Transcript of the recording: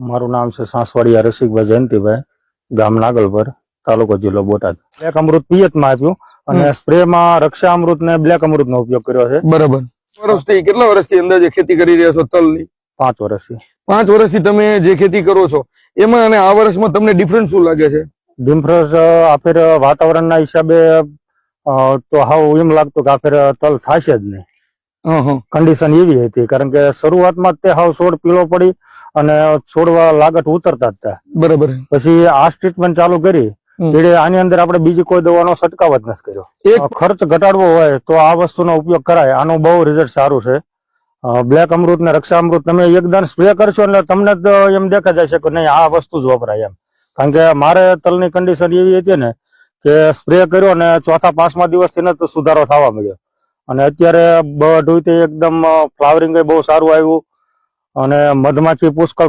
મારું નામ છે સાંસવાડિયા રસિકભાઈ જયંતિભાઈ ગામ નાગલપર તાલુકો જિલ્લો બોટાદ. બ્લેક અમૃત પિયતમાં આપ્યું અને સ્પ્રે માં રક્ષા અમૃત ને બ્લેક અમૃત નો ઉપયોગ કર્યો છે. બરાબર. વર્ષથી કેટલા વર્ષથી અંદાજે ખેતી કરી રહ્યા છો તલની? પાંચ વર્ષથી. પાંચ વર્ષથી તમે જે ખેતી કરો છો એમાં અને આ વર્ષમાં તમને ડિફરન્સ શું લાગે છે? ડિફરન્સ આ ફેર વાતાવરણના હિસાબે અ, તો હાવ એમ લાગતું કે આ ફેર તલ થશે જ નહીં. કન્ડિશન એવી હતી કારણ કે શરૂઆતમાં તે હાવ છોડ પીળો પડી અને છોડવા લાગત ઉતરતા જ બરાબર. પછી આ ટ્રીટમેન્ટ ચાલુ કરી. એટલે આની અંદર આપણે બીજી કોઈ દવાનો છંટકાવ જ નથી કર્યો. એક ખર્ચ ઘટાડવો હોય તો આ વસ્તુનો ઉપયોગ કરાય. આનું બહુ રિઝલ્ટ સારું છે. બ્લેક અમૃત ને રક્ષા અમૃત તમે એકદમ સ્પ્રે કરશો એટલે તમને જ એમ જાય છે કે નહીં આ વસ્તુ જ વપરાય એમ. કારણ કે મારે તલની કન્ડિશન એવી હતી ને કે સ્પ્રે કર્યો ને ચોથા પાંચમા દિવસથી ને સુધારો થવા મળ્યો અને અત્યારે બધું એકદમ ફ્લાવરિંગ બહુ સારું આવ્યું. અને મધમાખી પુષ્કળ